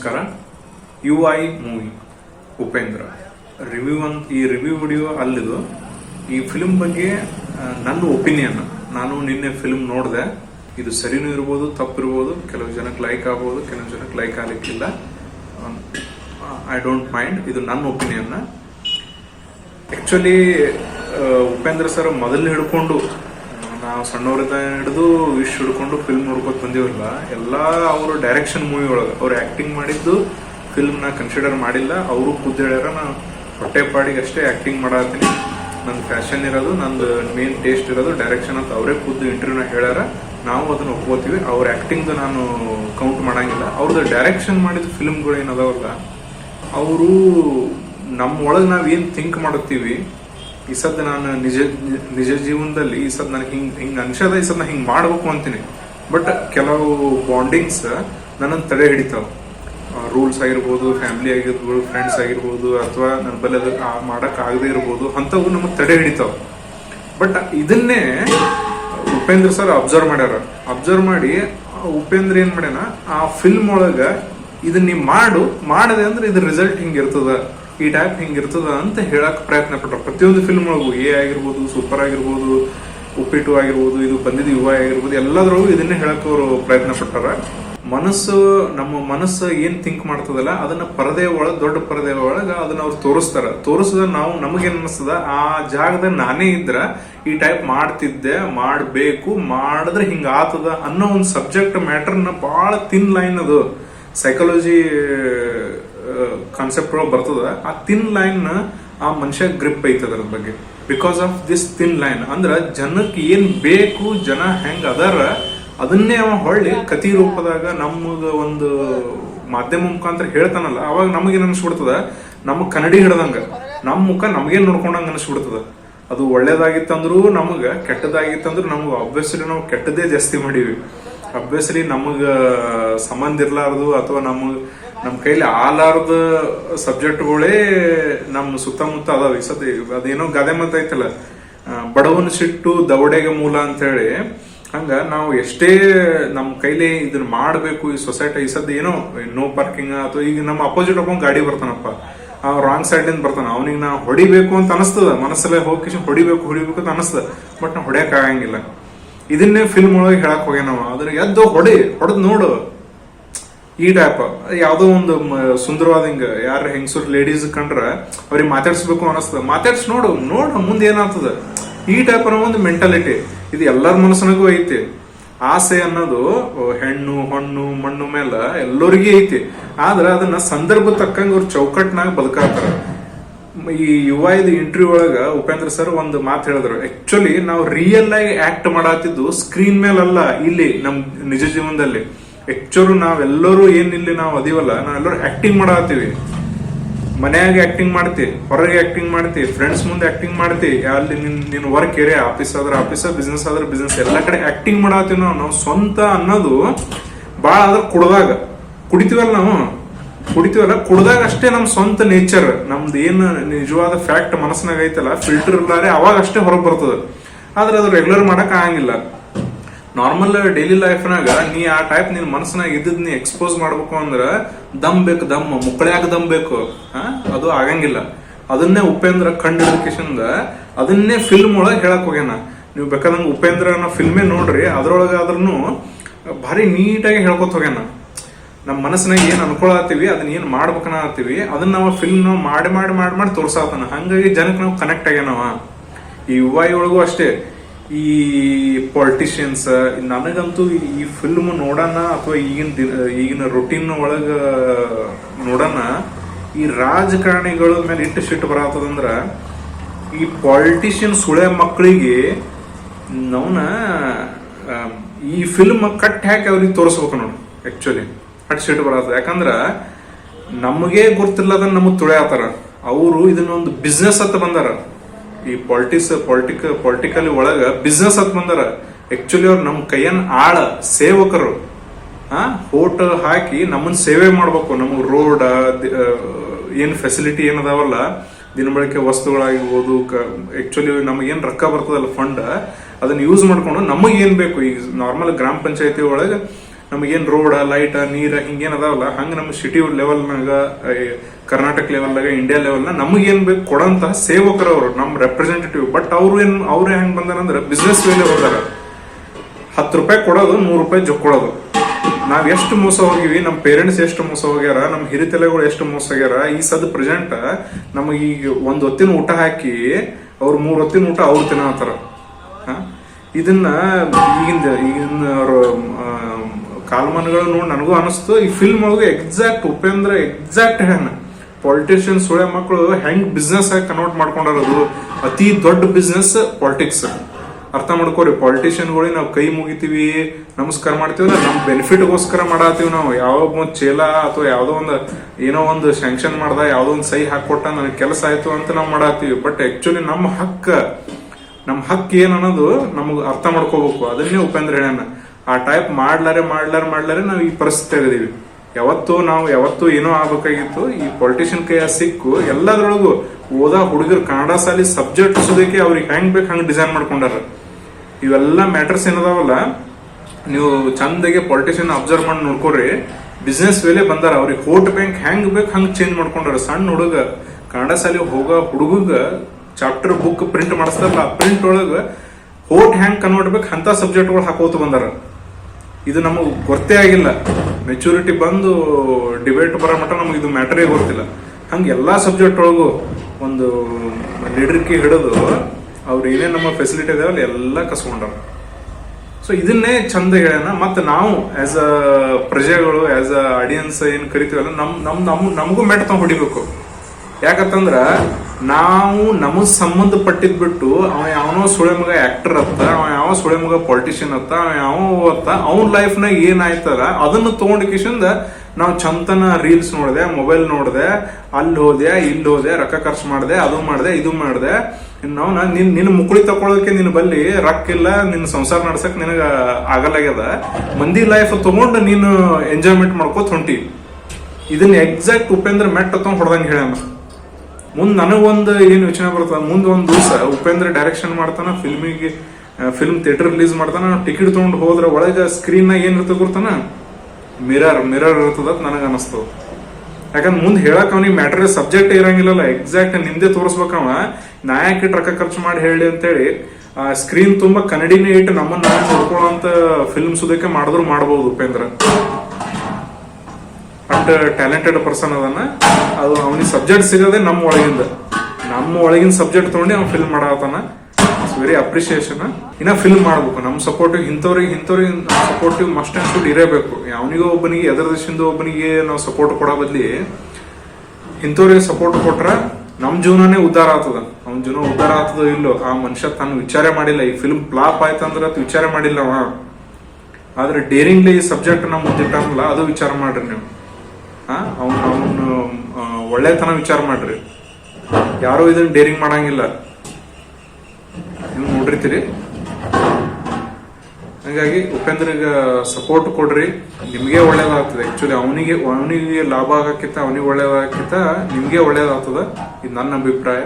ನಮಸ್ಕಾರ. U I movie Upendra. Review ಅಂತ ಈ ರಿವ್ಯೂ ವಿಡಿಯೋ ಅಲ್ಲಿದು. ಈ ಫಿಲ್ಮ್ ಬಗ್ಗೆ ನನ್ನ ಒಪಿನಿಯನ್ ನಾನು ನಿನ್ನೆ ಫಿಲ್ಮ್ ನೋಡಿದೆ. ಇದು ಸರಿನೂ ಇರ್ಬೋದು ತಪ್ಪಿರ್ಬೋದು ಕೆಲವು ಜನಕ್ಕೆ ಲೈಕ್ ಆಗ್ಬೋದು, ಕೆಲವು ಜನಕ್ಕೆ ಲೈಕ್ ಆಗಲಿಕ್ಕಿಲ್ಲ. ಐ ಡೋಂಟ್ ಮೈಂಡ್ ಇದು ನನ್ನ ಒಪಿನಿಯನ್ ಆ್ಯಕ್ಚುಲಿ ಉಪೇಂದ್ರ ಸರ್ ಮೊದಲು ಹಿಡ್ಕೊಂಡು ನಾವು ಸಣ್ಣವ್ರಿಂದ ಹಿಡಿದು ವಿಶ್ ಹಿಡ್ಕೊಂಡು ಫಿಲ್ಮ್ ನೋಡ್ಕೊತ ಬಂದಿವಲ್ಲ ಎಲ್ಲ ಅವರು ಡೈರೆಕ್ಷನ್ ಮೂವಿ ಒಳಗೆ, ಅವ್ರು ಆಕ್ಟಿಂಗ್ ಮಾಡಿದ್ದು ಫಿಲ್ಮ್ನ ಕನ್ಸಿಡರ್ ಮಾಡಿಲ್ಲ. ಅವರು ಖುದ್ದು ಹೇಳ್ಯಾರ ಹೊಟ್ಟೆ ಪಾಡಿಗೆ ಅಷ್ಟೇ ಆಕ್ಟಿಂಗ್ ಮಾಡತ್ತೀನಿ. ನನ್ನ ಫ್ಯಾಷನ್ ಇರೋದು, ನಂದು ಮೇನ್ ಟೇಸ್ಟ್ ಇರೋದು ಡೈರೆಕ್ಷನ್ ಅಂತ ಅವರೇ ಖುದ್ದು ಇಂಟರ್ವ್ಯೂನ ಹೇಳ್ಯಾರ. ನಾವು ಅದನ್ನ ಒಪ್ಕೋತೀವಿ. ಅವ್ರ ಆಕ್ಟಿಂಗ್ದು ನಾನು ಕೌಂಟ್ ಮಾಡಂಗಿಲ್ಲ. ಅವ್ರದ್ದು ಡೈರೆಕ್ಷನ್ ಮಾಡಿದ ಫಿಲ್ಮ್ಗಳು ಏನದಾವಲ್ಲ, ಅವರು ನಮ್ಮ ಒಳಗೆ ನಾವು ಏನು ಥಿಂಕ್ ಮಾಡುತ್ತೀವಿ ಈ ಸದ್ ನಾನು ನಿಜ ನಿಜ ಜೀವನದಲ್ಲಿ ಈ ಸದ್ ನನಗೆ ಹಿಂಗ್ ಹಿಂಗ್ ಅನ್ಸದ ಈ ಸದ್ ನಾ ಹಿಂಗ್ ಮಾಡ್ಬೇಕು ಅಂತೀನಿ. ಬಟ್ ಕೆಲವು ಬಾಂಡಿಂಗ್ಸ್ ನನ್ನನ್ನು ತಡೆ ಹಿಡಿತಾವ. ರೂಲ್ಸ್ ಆಗಿರ್ಬೋದು ಫ್ಯಾಮಿಲಿ ಆಗಿರ್ಬೋದು ಫ್ರೆಂಡ್ಸ್ ಆಗಿರ್ಬೋದು, ಅಥವಾ ನನ್ನ ಬಲ್ಲಿ ಮಾಡಕ್ ಆಗದೆ ಇರ್ಬೋದು, ಅಂಥವು ನಮಗೆ ತಡೆ ಹಿಡಿತಾವ. ಬಟ್ ಇದನ್ನೇ ಉಪೇಂದ್ರ ಸರ್ ಅಬ್ಸರ್ವ್ ಮಾಡ್ಯಾರ. ಅಬ್ಸರ್ವ್ ಮಾಡಿ, ಉಪೇಂದ್ರ ಏನ್ ಮಾಡ್ಯಾನ, ಆ ಫಿಲ್ಮ್ ಒಳಗ ಇದನ್ನ ನೀವು ಮಾಡು, ಮಾಡದೆ ಅಂದ್ರೆ ಇದ್ರ ರಿಸಲ್ಟ್ ಹಿಂಗ್ ಇರ್ತದ. ಈ ಟೈಪ್ ಹಿಂಗಿರ್ತದ ಅಂತ ಹೇಳಕ್ ಪ್ರಯತ್ನ ಪಟ್ರು. ಪ್ರತಿಯೊಂದು ಫಿಲ್ಮ್ ಒಳಗು ಎ ಆಗಿರ್ಬೋದು ಸೂಪರ್ ಆಗಿರ್ಬೋದು, ಉಪ್ಪಿಟ್ಟು ಆಗಿರ್ಬೋದು, ಇದು ಬಂದಿದ್ದು ಯುವ ಆಗಿರ್ಬೋದು, ಎಲ್ಲದರೊಳಗೂ ಇದನ್ನೇ ಹೇಳಕ್ ಅವರು ಪ್ರಯತ್ನ ಪಟ್ಟಾರ. ಮನಸ್ಸು, ನಮ್ಮ ಮನಸ್ಸು ಏನ್ ಥಿಂಕ್ ಮಾಡ್ತದಲ್ಲ, ಅದನ್ನ ಪರದೆ ಒಳಗ, ದೊಡ್ಡ ಪರದೆ ಒಳಗ ಅದನ್ನ ಅವ್ರು ತೋರಿಸ್ತಾರ. ತೋರಿಸಿದ ನಾವು ನಮಗೆ ಅನಿಸ್ತದ, ಆ ಜಾಗದ ನಾನೇ ಇದ್ರ, ಈ ಟೈಪ್ ಮಾಡ್ತಿದ್ದೆ, ಮಾಡಬೇಕು, ಮಾಡಿದ್ರೆ ಹಿಂಗ ಆತದ ಅನ್ನೋ ಒಂದು ಸಬ್ಜೆಕ್ಟ್ ಮ್ಯಾಟರ್ನ ಬಹಳ ತಿನ್ ಲೈನ್ ಅದು. ಸೈಕಾಲಜಿ ಕಾನ್ಸೆಪ್ಟ್ ಒಳಗೆ ಬರ್ತದ, ಆ ತಿನ್ ಲೈನ್ ಆ ಮನುಷ್ಯ ಗ್ರಿಪ್ ಐತೆ ಅದ್ರ ಬಗ್ಗೆ. Because of this thin line ಅಂದ್ರ ಜನಕ್ಕೆ ಏನ್ ಬೇಕು, ಜನ ಹೆಂಗ್ ಅದಾರ, ಅದನ್ನೇ ಅವ ಹೊಳ್ಳಿ ಕತಿ ರೂಪದಾಗ ನಮಗ ಒಂದು ಮಾಧ್ಯಮ ಮುಖಾಂತರ ಹೇಳ್ತಾನಲ್ಲ, ಅವಾಗ ನಮಗೇನ್ ಅನ್ಸ್ಬಿಡ್ತದ, ನಮ್ಮ ಕನ್ನಡಿ ಹಿಡ್ದಂಗ. ನಮ್ಮ ಮುಖ ನಮಗೇನ್ ನೋಡ್ಕೊಂಡಂಗ ಅನ್ಸ್ಬಿಡ್ತದ. ಅದು ಒಳ್ಳೇದಾಗಿತ್ತಂದ್ರು ನಮಗ, ಕೆಟ್ಟದಾಗಿತ್ತಂದ್ರು ನಮಗ ಅಬ್ವಿಯಸ್ಲಿ ನಾವು ಕೆಟ್ಟದೇ ಜಾಸ್ತಿ ಮಾಡೀವಿ. ಅಬ್ವಿಯಸ್ಲಿ ನಮಗ ಸಂಬಂಧ ಇರ್ಲಾರ್ದು, ಅಥವಾ ನಮಗ ನಮ್ಮ ಕೈಲಿ ಆಲಾರದ ಸಬ್ಜೆಕ್ಟ್ಗಳೇ ನಮ್ಮ ಸುತ್ತಮುತ್ತ ಅದಾವ. ಈ ಅದೇನೋ ಗದೆ ಮತ್ತ ಐತಲ್ಲ ಬಡವನ ಸಿಟ್ಟು ದವಡೆಗೆ ಮೂಲ ಅಂತ ಹೇಳಿ ಹಂಗ ನಾವು ಎಷ್ಟೇ ನಮ್ಮ ಕೈಲಿ ಇದನ್ನ ಮಾಡಬೇಕು ಈ ಸೊಸೈಟಿ, ಈ ಸದ್ಯ ಏನೋ ನೋ ಪಾರ್ಕಿಂಗ್ ಅಥವಾ ಈಗ ನಮ್ಮ ಅಪೋಸಿಟ್ ಒಬ್ಬ ಗಾಡಿ ಬರ್ತಾನಪ್ಪ, ಆ ರಾಂಗ್ ಸೈಡ್ ಇಂದ ಬರ್ತಾನ, ಅವನಿಗೆ ನಾ ಹೊಡಿಬೇಕು ಅಂತ ಅನಸ್ತದ, ಮನಸ್ಸಲ್ಲೇ ಹೋಗಿ ಹೊಡಿಬೇಕು ಹೊಡಿಬೇಕು ಅಂತ ಅನಸ್ತದ, ಬಟ್ ನಾ ಹೊಡ್ಯಕ್ ಆಗಂಗಿಲ್ಲ. ಇದನ್ನೇ ಫಿಲ್ಮ್ ಒಳಗೆ ಹೇಳಕ್ ಹೋಗ್ಯ ನಾವು ಅದ್ರ ಎದ್ದು ಹೊಡಿ, ಹೊಡೆದ್ ನೋಡು. ಈ ಟೈಪ್ ಯಾವುದೋ ಒಂದು ಸುಂದರವಾದ ಹಿಂಗ, ಯಾರ ಹೆಂಗಸರ್ ಲೇಡೀಸ್ ಕಂಡ್ರ ಅವ್ರಿಗೆ ಮಾತಾಡ್ಸ್ಬೇಕು ಅನಸ್ತದ. ಮಾತಾಡ್ಸ್ ನೋಡು ನೋಡು ಮುಂದೆ ಏನಾಗ್ತದ? ಈ ಟೈಪ್ ಅನ್ನೋ ಒಂದು ಮೆಂಟಾಲಿಟಿ ಇದು ಎಲ್ಲರ ಮನಸ್ಸಿನಾಗೂ ಐತಿ. ಆಸೆ ಅನ್ನೋದು ಹೆಣ್ಣು, ಹೊಣ್ಣು, ಮಣ್ಣು ಮೇಲೆ ಎಲ್ಲರಿಗೂ ಐತಿ. ಆದ್ರ ಅದನ್ನ ಸಂದರ್ಭ ತಕ್ಕಂಗ ಅವ್ರ ಚೌಕಟ್ನಾಗ ಬದುಕಾತಾರ. ಈ ಯುವ ಇದು ಇಂಟರ್ವ್ಯೂ ಒಳಗ ಉಪೇಂದ್ರ ಸರ್ ಒಂದು ಮಾತು ಹೇಳಿದ್ರು. ಆಕ್ಚುಲಿ ನಾವು ರಿಯಲ್ ಆಗಿ ಆಕ್ಟ್ ಮಾಡತ್ತಿದ್ದು ಸ್ಕ್ರೀನ್ ಮೇಲಲ್ಲ, ಇಲ್ಲಿ, ನಮ್ ನಿಜ ಜೀವನದಲ್ಲಿ. ಆಕ್ಚುಲಿ ನಾವೆಲ್ಲರೂ ಏನ್ ಇಲ್ಲಿ ನಾವು ಅದೀವಲ್ಲ, ನಾವೆಲ್ಲರೂ ಆಕ್ಟಿಂಗ್ ಮಾಡತ್ತೀವಿ. ಮನ್ಯಾಗ ಆಕ್ಟಿಂಗ್ ಮಾಡ್ತಿ, ಹೊರಗೆ ಆಕ್ಟಿಂಗ್ ಮಾಡ್ತಿ ಫ್ರೆಂಡ್ಸ್ ಮುಂದೆ ಆಕ್ಟಿಂಗ್ ಮಾಡ್ತಿ, ಅಲ್ಲಿ ನಿನ್ ನಿನ್ ವರ್ಕ್ ಏರಿಯಾ ಆಫೀಸ್ ಆದ್ರೆ ಆಫೀಸ್ ಬಿಸ್ನೆಸ್ ಆದ್ರೆ ಬಿಸ್ನೆಸ್ ಎಲ್ಲ ಕಡೆ ಆಕ್ಟಿಂಗ್ ಮಾಡತ್ತೀವಿ ನಾವು. ನಾವು ಸ್ವಂತ ಅನ್ನೋದು ಭಾಳ ಆದ್ರೆ ಕುಡ್ದಾಗ. ಕುಡಿತೀವಲ್ಲ ನಾವು? ಕುಡಿತೀವಲ್ಲ? ಕುಡ್ದಾಗ ಅಷ್ಟೇ ನಮ್ಮ ಸ್ವಂತ ನೇಚರ್ ನಮ್ದು ಏನು ನಿಜವಾದ ಫ್ಯಾಕ್ಟ್ ಮನಸ್ಸಿನಾಗ ಐತಲ್ಲ ಫಿಲ್ಟರ್ ಇರ್ಲಾರೆ ಅವಾಗ ಅಷ್ಟೇ ಹೊರಗೆ ಬರ್ತದೆ. ಆದ್ರೆ ಅದು ರೆಗ್ಯುಲರ್ ಮಾಡಕ್ ಆಗಂಗಿಲ್ಲ. ನಾರ್ಮಲ್ ಡೈಲಿ ಲೈಫ್ನಾಗ ನೀ ಆ ಟೈಪ್ ನಿನ್ ಮನಸ್ಸಿನಾಗ ಇದ್ದದ್ ನೀ ಎಕ್ಸ್ಪೋಸ್ ಮಾಡ್ಬೇಕು ಅಂದ್ರ ದಮ್ ಬೇಕು, ದಮ್. ಮುಕ್ಕಳ್ಯಾಗ ದಮ್ ಬೇಕು? ಅದು ಆಗಂಗಿಲ್ಲ. ಅದನ್ನೇ ಉಪೇಂದ್ರ ಕಂಡು ಹಿಡಿಕೇಶನ್ದ ಅದನ್ನೇ ಫಿಲ್ಮ್ ಒಳಗೆ ಹೇಳಕ್ ಹೋಗ್ಯಾನ. ನೀವು ಬೇಕಾದಂಗ ಉಪೇಂದ್ರ ಅನ್ನೋ ಫಿಲ್ಮೇ ನೋಡ್ರಿ ಅದ್ರೊಳಗಾದ್ರೂ ಭಾರಿ ನೀಟಾಗಿ ಹೇಳ್ಕೊತ ಹೋಗ್ಯಾನ. ನಮ್ಮ ಮನಸ್ಸಿನಾಗ ಏನ್ ಅನ್ಕೊಳತ್ತೀವಿ ಅದನ್ನ ಏನ್ ಮಾಡ್ಬೇಕನ್ನತ್ತೀವಿ ಅದನ್ನ ನಾವು ಫಿಲ್ಮ್ ನಾವು ಮಾಡಿ ಮಾಡಿ ಮಾಡಿ ಮಾಡಿ ತೋರ್ಸಾತನ. ಹಂಗಾಗಿ ಜನಕ್ಕೆ ನಾವು ಕನೆಕ್ಟ್ ಆಗ್ಯಾನವ. ಈ ಯುವ ಒಳಗೂ ಅಷ್ಟೇ. ಈ ಪೊಲಿಟಿಷಿಯನ್ಸ್ ನನಗಂತೂ ಈ- ಫಿಲ್ಮ್ ನೋಡೋಣ ಅಥವಾ ಈಗಿನ ದಿನ, ಈಗಿನ ರೊಟೀನ್ ಒಳಗ ನೋಡೋಣ, ಈ ರಾಜಕಾರಣಿಗಳ ಮೇಲೆ ಇಟ್ಟು ಸಿಟ್ಟು ಬರತದಂದ್ರ ಈ ಪಾಲಿಟಿಷಿಯನ್ ಸುಳೆ ಮಕ್ಕಳಿಗೆ ನವನ ಈ ಫಿಲ್ಮ್ ಕಟ್ ಹಾಕಿ ಅವ್ರಿಗೆ ತೋರಿಸ್ಬೇಕು ನೋಡಿ ಆಕ್ಚುಲಿ ಅಟ್ ಸಿಟ್ಟು ಬರತ್ತದ ಯಾಕಂದ್ರ, ನಮಗೆ ಗೊತ್ತಿಲ್ಲದನ್ನ ನಮಗ್ ಆತಾರ ಅವರು ಇದನ್ನ ಒಂದು ಬಿಸ್ನೆಸ್ ಅಂತ ಬಂದಾರ. ಈ ಪಾಲಿಟಿಕ್ಸ್ ಪೊಲಿಟಿಕ್ ಪೊಲಿಟಿಕಲ್ ಒಳಗ ಬಿಸ್ನೆಸ್ ಅಂತ ಬಂದಾರ. ಆಕ್ಚುಲಿ ಅವ್ರು ನಮ್ಮ ಕೈಯನ್ ಆಳ ಸೇವಕರು. ಆ ಹೋಟ್ ಹಾಕಿ ನಮ್ಮನ್ನ ಸೇವೆ ಮಾಡ್ಬೇಕು. ನಮಗ್ ರೋಡ್ ಏನ್ ಫೆಸಿಲಿಟಿ ಏನದಾವಲ್ಲ ದಿನಬಳಕೆ ವಸ್ತುಗಳಾಗಿರ್ಬೋದು ಆಕ್ಚುಲಿ ನಮಗೆ ಏನ್ ರೊಕ್ಕ ಬರ್ತದಲ್ಲ ಫಂಡ್ ಅದನ್ನ ಯೂಸ್ ಮಾಡ್ಕೊಂಡು ನಮಗೆ ಏನ್ ಬೇಕು? ಈಗ ನಾರ್ಮಲ್ ಗ್ರಾಮ ಪಂಚಾಯತಿ ಒಳಗೆ ನಮಗೇನ್ ರೋಡ್ ಲೈಟ್ ನೀರ್ ಹಿಂಗೇನ್ ಅದಾವಲ್ಲ, ಹಂಗ ನಮ್ಮ ಸಿಟಿ ಲೆವೆಲ್ನಾಗ ಕರ್ನಾಟಕ ಲೆವೆಲ್ನಾಗ ಇಂಡಿಯಾ ಲೆವೆಲ್ನ ನಮಗೇನ್ ಬೇಕು ಕೊಡಂತ ಸೇವಕರು ಅವರು ನಮ್ಮ ರೆಪ್ರೆಸೆಂಟೇಟಿವ್ ಬಟ್ ಅವ್ರು ಏನ್, ಅವ್ರು ಹೆಂಗ್ ಬಂದಾರಂದ್ರ ಬಿಸ್ನೆಸ್ ವೇಲೆ ಹೋದಾರ. ಹತ್ತು ರೂಪಾಯಿ ಕೊಡೋದು, ನೂರು ರೂಪಾಯಿ ಜೊಕ್ಕೊಳೋದು ನಾವ್ ಎಷ್ಟು ಮೋಸ ಹೋಗಿವಿ ನಮ್ಮ ಪೇರೆಂಟ್ಸ್ ಎಷ್ಟು ಮೋಸ ಹೋಗ್ಯಾರ ನಮ್ಮ ಹಿರಿತಲೆಗಳು ಎಷ್ಟು ಮೋಸ ಹೋಗ್ಯಾರ, ಈ ಸದ್ ಪ್ರೆಸೆಂಟ್ ನಮಗೆ ಈಗ ಒಂದ್ ಹೊತ್ತಿನ ಊಟ ಹಾಕಿ, ಅವ್ರು ಮೂರ್ ಹೊತ್ತಿನ ಊಟ ಅವ್ರು ತಿನ್ನತ್ತಾರ? ಇದನ್ನ ಈಗಿಂದ ಈಗಿನ ಅವ್ರ ಕಾಲ್ಮಾನಗಳು ನೋಡಿ ನನಗೂ ಅನಿಸ್ತು. ಈ ಫಿಲ್ಮ್ ಒಳಗೆ ಎಕ್ಸಾಕ್ಟ್ ಉಪೇಂದ್ರ ಎಕ್ಸಾಕ್ಟ್ ಹೆಂಗೆ? ಪಾಲಿಟಿಷಿಯನ್ ಸುಳೆ ಮಕ್ಕಳು ಹೆಂಗ್ ಬಿಸ್ನೆಸ್ ಆಗಿ ಕನ್ವರ್ಟ್ ಮಾಡ್ಕೊಂಡಿರೋದು? ಅತಿ ದೊಡ್ಡ ಬಿಸ್ನೆಸ್ ಪಾಲಿಟಿಕ್ಸ್ ಅರ್ಥ ಮಾಡ್ಕೋರಿ ಪಾಲಿಟಿಷಿಯನ್ಗಳಿಗೆ ನಾವು ಕೈ ಮುಗಿತೀವಿ, ನಮಸ್ಕಾರ ಮಾಡ್ತೀವಿ ನಮ್ಮ ಬೆನಿಫಿಟ್ಗೋಸ್ಕರ ಮಾಡಾತೀವಿ ನಾವು. ಯಾವ ಒಂದು ಚೇಲ ಅಥವಾ ಯಾವುದೋ ಒಂದು, ಏನೋ ಒಂದು ಸ್ಯಾಂಕ್ಷನ್ ಮಾಡ್ದ, ಯಾವುದೋ ಒಂದು ಸಹಿ ಹಾಕೊಟ್ಟ ನನಗೆ ಕೆಲಸ ಆಯ್ತು ಅಂತ ನಾವು ಮಾಡಾತೀವಿ ಬಟ್ ಆಕ್ಚುಲಿ ನಮ್ಮ ಹಕ್ಕ, ನಮ್ಮ ಹಕ್ಕು ಏನ್ ಅನ್ನೋದು ನಮಗ್ ಅರ್ಥ ಮಾಡ್ಕೋಬೇಕು. ಅದನ್ನೇ ಉಪೇಂದ್ರ ಹೇಳ್ಯಾನ. ಆ ಟೈಪ್ ಮಾಡ್ಲಾರೆ ಮಾಡ್ಲಾರೆ ಮಾಡ್ಲಾರೆ ನಾವು ಈ ಪರಿಸ್ಥಿತಿ ತೆಗೆದೀವಿ ಯಾವತ್ತು ನಾವು, ಯಾವತ್ತು ಏನೋ ಆಗ್ಬೇಕಾಗಿತ್ತು, ಈ ಪೊಲಿಟಿಷಿಯನ್ ಕೈಯ ಸಿಕ್ಕು, ಎಲ್ಲದ್ರೊಳಗು ಓದ ಹುಡುಗರು ಕನ್ನಡ ಸಾಲಿ ಸಬ್ಜೆಕ್ಟ್ ಸುದಕ್ಕೆ ಅವ್ರಿಗೆ ಹೆಂಗ್ ಬೇಕು ಹಂಗ್ ಡಿಸೈನ್ ಮಾಡ್ಕೊಂಡಾರ. ಇವೆಲ್ಲ ಮ್ಯಾಟರ್ಸ್ ಏನದಾವಲ್ಲ, ನೀವು ಚಂದಗೆ ಪೊಲಿಟಿಷಿಯನ್ ಅಬ್ಸರ್ವ್ ಮಾಡಿ ನೋಡ್ಕೊರಿ ಬಿಸ್ನೆಸ್ ವೇಲೆ ಬಂದಾರ, ಅವ್ರಿಗೆ ಹೋಟ್ ಬ್ಯಾಂಕ್ ಹೆಂಗ್ ಬೇಕು ಹಂಗ್ ಚೇಂಜ್ ಮಾಡ್ಕೊಂಡಾರ. ಸಣ್ಣ ಹುಡುಗ, ಕನ್ನಡ ಸಾಲಿ ಹೋಗೋ ಹುಡುಗಗ ಚಾಪ್ಟರ್ ಬುಕ್ ಪ್ರಿಂಟ್ ಮಾಡಿಸ್ತಾರಲ್ಲ ಪ್ರಿಂಟ್ ಒಳಗ ಹೋಟ್ ಹ್ಯಾಂಗ್ ಕನ್ವರ್ಟ್ ಬೇಕು ಅಂತ ಸಬ್ಜೆಕ್ಟ್ಗಳು ಹಾಕೋತ ಬಂದಾರ. ಇದು ನಮಗೆ ಗೊತ್ತೇ ಆಗಿಲ್ಲ. ಮೆಚುರಿಟಿ ಬಂದು ಡಿಬೇಟ್ ಬರೋ ಮಟ್ಟ ನಮಗೆ ಇದು ಮ್ಯಾಟರೇ ಗೊತ್ತಿಲ್ಲ. ಹಂಗೆ ಎಲ್ಲಾ ಸಬ್ಜೆಕ್ಟ್ ಒಳಗು ಒಂದು ಲೀಡರ್ಕಿ ಹಿಡಿದು ಅವ್ರು ಏನೇನ್ ನಮ್ಮ ಫೆಸಿಲಿಟಿ ಇದಾವಲ್ಲ ಎಲ್ಲ ಕಸ್ಕೊಂಡಾರ ಸೊ ಇದನ್ನೇ ಚಂದ ಹೇಳ್ಯಾನ. ಮತ್ತು ನಾವು ಆಸ್ ಅ ಪ್ರಜೆಗಳು ಆಸ್ ಅ ಆಡಿಯನ್ಸ್ ಏನು ಕರಿತೀವಲ್ಲ ನಮ್ ನಮ್ಮ ನಮ್ಮ ನಮಗೂ ಮೆಟ್ ತಗೊಂಡ್ ಹೊಡಿಬೇಕು. ಯಾಕಂತಂದ್ರ ನಾವು ನಮಗ್ ಸಂಬಂಧಪಟ್ಟಿದ್ ಬಿಟ್ಟು ಅವ ಯಾವನೋ ಸುಳೆ ಮಗ ಆಕ್ಟರ್ ಅತ್ತ, ಅವ ಯಾವ ಸುಳೆ ಮಗ ಪೊಲಿಟಿಷಿಯನ್ ಅತ್ತ, ಅವ ಯಾವ ಅತ್ತ, ಅವನ ಲೈಫ್ ನಾಗ ಏನಾಯ್ತಲ್ಲ ಅದನ್ನ ತಗೊಂಡ್ ಕಿಶಿಂದ ನಾವು ಚಂತನ ರೀಲ್ಸ್ ನೋಡಿದೆ ಮೊಬೈಲ್ ನೋಡಿದೆ, ಅಲ್ಲಿ ಹೋದೆ, ಇಲ್ಲಿ ಹೋದೆ, ರೊಕ್ಕ ಖರ್ಚು ಮಾಡಿದೆ, ಅದು ಮಾಡಿದೆ, ಇದು ಮಾಡಿದೆ. ನಾವು ನಿನ್ ನಿನ್ನ ಮುಕುಳಿ ತಗೊಳಕ್ಕೆ ನಿನ್ನ ಬಲ್ಲಿ ರೊಕ್ಕ ಇಲ್ಲ ನಿನ್ನ ಸಂಸಾರ ನಡ್ಸಕ್ ನಿನಗ ಆಗಲಾಗ್ಯದ ಮಂದಿ ಲೈಫ್ ತಗೊಂಡು ನೀನು ಎಂಜಾಯ್ಮೆಂಟ್ ಮಾಡ್ಕೋತ ಹೊಂಟಿ. ಇದನ್ನ ಎಕ್ಸಾಕ್ಟ್ ಉಪೇಂದ್ರ ಮೆಟ್ ಹೊಡೆದಂಗೆ ಹೇಳ್ಯಾನ. ಮುಂದ್ ನನಗೊಂದು ಏನು ಯೋಚನೆ ಬರ್ತದೆ ಮುಂದೆ ಒಂದು ದಿವಸ ಉಪೇಂದ್ರ ಡೈರೆಕ್ಷನ್ ಮಾಡ್ತಾನ ಫಿಲ್ಮಿಗೆ ಫಿಲ್ಮ್ ಥಿಯೇಟರ್ ರಿಲೀಸ್ ಮಾಡ್ತಾನ ಟಿಕೆಟ್ ತೊಗೊಂಡು ಹೋದ್ರ ಒಳಗೆ ಸ್ಕ್ರೀನ್ ಏನು ಇರ್ತದೆ ಗೊತ್ತಾನ ಮಿರರ್ ಮಿರರ್ ಇರ್ತದ ನನಗೆ ಅನಸ್ತದ. ಯಾಕಂದ್ರೆ ಮುಂದೆ ಹೇಳಕ್ ಅವ್ನಿಗೆ ಮ್ಯಾಟರ್ ಸಬ್ಜೆಕ್ಟ್ ಇರಂಗಿಲ್ಲಲ್ಲ ಎಕ್ಸಾಕ್ಟ್ ನಿಂದೆ ತೋರಿಸ್ಬೇಕವ ನಾಯಕ ಯಾಕೆ ರೊಕ್ಕ ಖರ್ಚು ಮಾಡಿ ಹೇಳಿ ಅಂತೇಳಿ ಸ್ಕ್ರೀನ್ ತುಂಬಾ ಕನ್ನಡಿನೇ ಇಟ್ಟು ನಮ್ಮನ್ನ ನೋಡ್ಕೊಳ್ಳೋ ಅಂತ ಫಿಲ್ಮ್ ಸುದಕ್ಕೆ ಮಾಡಿದ್ರು ಮಾಡಬಹುದು ಉಪೇಂದ್ರ. ಅಟ್ ಟ್ಯಾಲೆಂಟೆಡ್ ಪರ್ಸನ್ ಅದನ್ನ, ಅದು ಅವನಿಗೆ ಸಬ್ಜೆಕ್ಟ್ ಸಿಗೋದೇ ನಮ್ಮ ಒಳಗಿಂದ. ನಮ್ಮ ಒಳಗಿನ ಸಬ್ಜೆಕ್ಟ್ ತಗೊಂಡು ಅವ್ನು ಫಿಲ್ಮ್ ಮಾಡತ್ತಾನ ಇಟ್ಸ್ ವೆರಿ ಅಪ್ರಿಸಿಯೇಷನ್ ಇನ್ನ ಫಿಲ್ಮ್ ಮಾಡ್ಬೇಕು. ನಮ್ಮ ಸಪೋರ್ಟಿವ್ ಇಂಥವ್ರಿಗೆ ಇಂಥವ್ರಿಗೆ ಸಪೋರ್ಟಿವ್ ಮಸ್ಟ್ ಅಂಡ್ ಶುಡ್ ಇರಬೇಕು. ಅವನಿಗೂ ಒಬ್ಬನಿಗೆ, ಎದರ ದೇಶದಿಂದ ಒಬ್ಬನಿಗೆ ನಾವು ಸಪೋರ್ಟ್ ಕೊಡೋ ಬದ್ಲಿ, ಇಂಥವ್ರಿಗೆ ಸಪೋರ್ಟ್ ಕೊಟ್ರ ನಮ್ಮ ಜೀವನನೇ ಉದ್ಧಾರ ಆತದ ಅವ್ನ ಜೀವನ ಉದ್ಧಾರ ಆಗ್ತದೋ ಇಲ್ಲೋ, ಆ ಮನುಷ್ಯ ತಾನು ವಿಚಾರ ಮಾಡಿಲ್ಲ. ಈ ಫಿಲ್ಮ್ ಫ್ಲಾಪ್ ಆಯ್ತಂದ್ರ ಅದು ವಿಚಾರ ಮಾಡಿಲ್ಲ ಆದ್ರೆ ಡೇರಿಂಗ್ಲಿ ಈ ಸಬ್ಜೆಕ್ಟ್ ನಾವು ಮುಂದಿಟ್ಟಲ್ಲ ಅದು ವಿಚಾರ ಮಾಡ್ರಿ ನೀವು. ಅವ್ನು ಅವನು ಒಳ್ಳೆತನ ವಿಚಾರ ಮಾಡ್ರಿ. ಯಾರು ಇದನ್ನ ಡೇರಿಂಗ್ ಮಾಡಂಗಿಲ್ಲ. ನೀವು ನೋಡಿರ್ತೀರಿ. ಹಂಗಾಗಿ ಉಪೇಂದ್ರಿಗೆ ಸಪೋರ್ಟ್ ಕೊಡ್ರಿ. ನಿಮ್ಗೆ ಒಳ್ಳೇದಾಗ್ತದೆ. ಆಕ್ಚುಲಿ ಅವನಿಗೆ ಅವನಿಗೆ ಲಾಭ ಆಗಕ್ಕಿಂತ, ಅವನಿಗೆ ಒಳ್ಳೇದಾಗಕ್ಕಿಂತ ನಿಮ್ಗೆ ಒಳ್ಳೇದಾಗ್ತದ. ಇದು ನನ್ನ ಅಭಿಪ್ರಾಯ.